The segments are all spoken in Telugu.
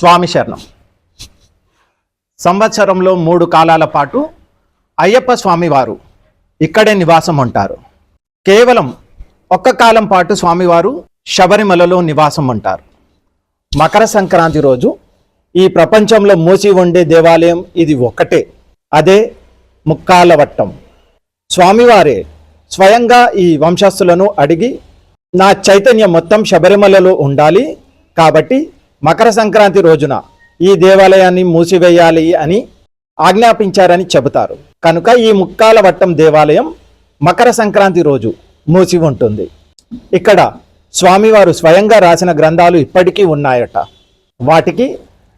స్వామి శరణం. సంవత్సరంలో మూడు కాలాల పాటు అయ్యప్ప స్వామివారు ఇక్కడే నివాసం ఉంటారు. కేవలం ఒక్క కాలం పాటు స్వామివారు శబరిమలలో నివాసం ఉంటారు. మకర సంక్రాంతి రోజు ఈ ప్రపంచంలో మూసి ఉండే దేవాలయం ఇది ఒకటే అదే ముక్కాలవట్టం స్వామివారే స్వయంగా ఈ వంశస్థులను అడిగి నా చైతన్యం మొత్తం శబరిమలలో ఉండాలి కాబట్టి మకర సంక్రాంతి రోజున ఈ దేవాలయాన్ని మూసివేయాలి అని ఆజ్ఞాపించారని చెబుతారు. కనుక ఈ ముక్కాలవట్టం దేవాలయం మకర సంక్రాంతి రోజు మూసి ఉంటుంది. ఇక్కడ స్వామివారు స్వయంగా రాసిన గ్రంథాలు ఇప్పటికీ ఉన్నాయట. వాటికి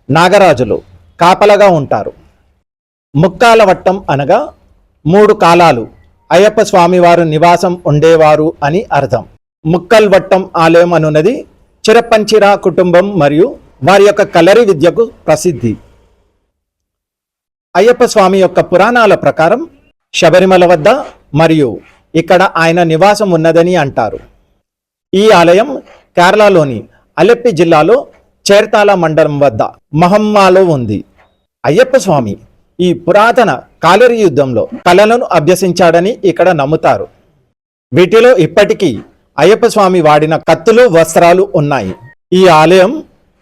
నాగరాజులు కాపలగా ఉంటారు. ముక్కాలవట్టం అనగా మూడు కాలాలు అయ్యప్ప స్వామివారు నివాసం ఉండేవారు అని అర్థం. ముక్కల్వట్టం ఆలయం అనున్నది చిరపంచిరా కుటుంబం మరియు వారి యొక్క కలరి విద్యకు ప్రసిద్ధి. అయ్యప్ప స్వామి యొక్క పురాణాల ప్రకారం శబరిమల వద్ద మరియు ఇక్కడ ఆయన నివాసం ఉన్నదని అంటారు. ఈ ఆలయం కేరళలోని అలెప్పి జిల్లాలో చేర్తాల మండలం వద్ద మహమ్మాలో ఉంది. అయ్యప్ప స్వామి ఈ పురాతన కాలరి యుద్ధంలో కళలను అభ్యసించాడని ఇక్కడ నమ్ముతారు. వీటిలో ఇప్పటికీ అయ్యప్ప స్వామి వాడిన కత్తులు వస్త్రాలు ఉన్నాయి. ఈ ఆలయం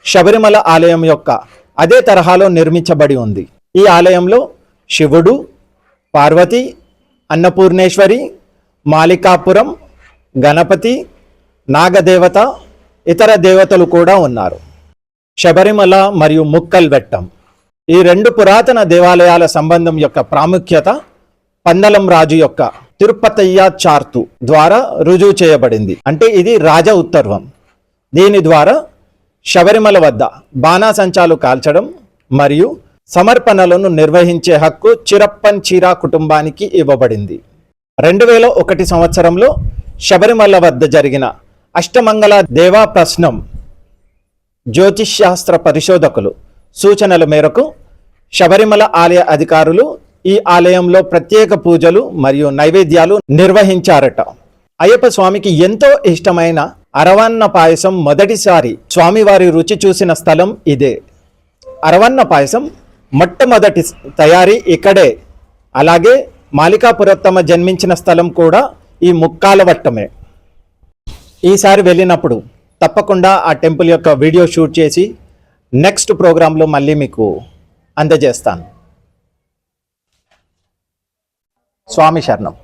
శబరిమల ఆలయం యొక్క అదే తరహాలో నిర్మించబడి ఉంది. ఈ ఆలయంలో శివుడు పార్వతి అన్నపూర్ణేశ్వరి మాలికాపురం గణపతి నాగదేవత ఇతర దేవతలు కూడా ఉన్నారు. శబరిమల మరియు ముక్కల్ వెట్టం. ఈ రెండు పురాతన దేవాలయాల సంబంధం యొక్క ప్రాముఖ్యత పందలం రాజు యొక్క తిరుపతయ్య చార్తు ద్వారా రుజువు చేయబడింది. అంటే ఇది రాజ ఉత్తర్వం. దీని ద్వారా శబరిమల వద్ద బాణాసంచాలు కాల్చడం మరియు సమర్పణలను నిర్వహించే హక్కు చిరప్పన్ చీరా కుటుంబానికి ఇవ్వబడింది. రెండు వేల ఒకటి సంవత్సరంలో శబరిమల వద్ద జరిగిన అష్టమంగళ దేవా ప్రశ్నం జ్యోతిష్ శాస్త్ర పరిశోధకులు సూచనల మేరకు శబరిమల ఆలయ అధికారులు ఈ ఆలయంలో ప్రత్యేక పూజలు మరియు నైవేద్యాలు నిర్వహించారట. అయ్యప్ప స్వామికి ఎంతో ఇష్టమైన అరవన్న పాయసం మొదటిసారి స్వామివారి రుచి చూసిన స్థలం ఇదే. అరవన్న పాయసం మొట్టమొదటి తయారీ ఇక్కడే. అలాగే మాలికాపురోత్తమ జన్మించిన స్థలం కూడా ఈ ముక్కాలవట్టమే ఈసారి వెళ్ళినప్పుడు తప్పకుండా ఆ టెంపుల్ యొక్క వీడియో షూట్ చేసి నెక్స్ట్ ప్రోగ్రాంలో మళ్ళీ మీకు అందజేస్తాను. స్వామి శరణం.